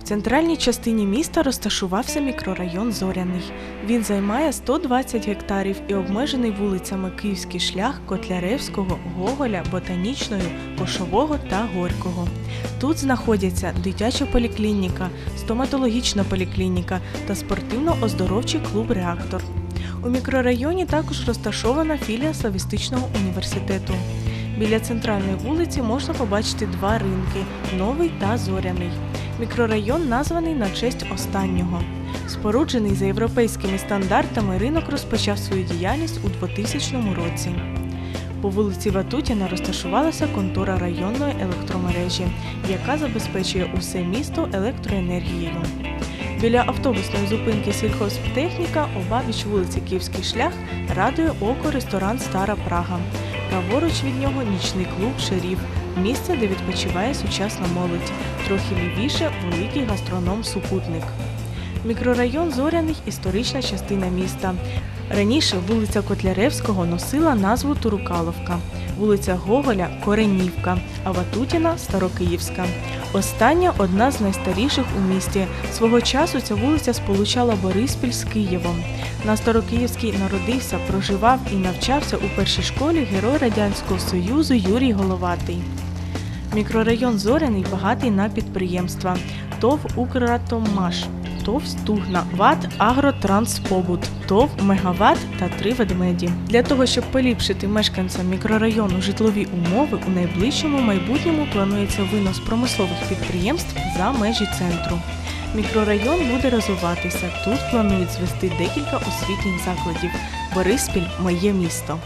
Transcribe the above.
В центральній частині міста розташувався мікрорайон Зоряний. Він займає 120 гектарів і обмежений вулицями Київський шлях, Котляревського, Гоголя, Ботанічної, Кошового та Горького. Тут знаходяться дитяча поліклініка, стоматологічна поліклініка та спортивно-оздоровчий клуб Реактор. У мікрорайоні також розташована філія Славістичного університету. Біля центральної вулиці можна побачити два ринки новий та зоряний. Мікрорайон названий на честь останнього. Споруджений за європейськими стандартами, ринок розпочав свою діяльність у 2000 році. По вулиці Ватутіна розташувалася контора районної електромережі, яка забезпечує усе місто електроенергією. Біля автобусної зупинки сільхозтехніка обабіч вулиці Київський шлях радує око ресторан Стара Прага. Праворуч від нього нічний клуб Шеріф, місце, де відпочиває сучасна молодь. Трохи лівіше великий гастроном Супутник. Мікрорайон Зоряний історична частина міста. Раніше вулиця Котляревського носила назву Турукаловка, вулиця Гоголя Коренівка, а Ватутіна Старокиївська. Остання одна з найстаріших у місті. Свого часу ця вулиця сполучала Бориспіль з Києвом. На Старокиївській народився, проживав і навчався у першій школі герой Радянського Союзу Юрій Головатий. Мікрорайон Зоряний багатий на підприємства ТОВ «Укратоммаш», ТОВ «Стугна», ВАТ «Агротранспобут», ТОВ «Мегават» та «Три ведмеді». Для того, щоб поліпшити мешканцям мікрорайону житлові умови, у найближчому майбутньому планується винос промислових підприємств за межі центру. Мікрорайон буде розвиватися. Тут планують звести декілька освітніх закладів. Бориспіль моє місто.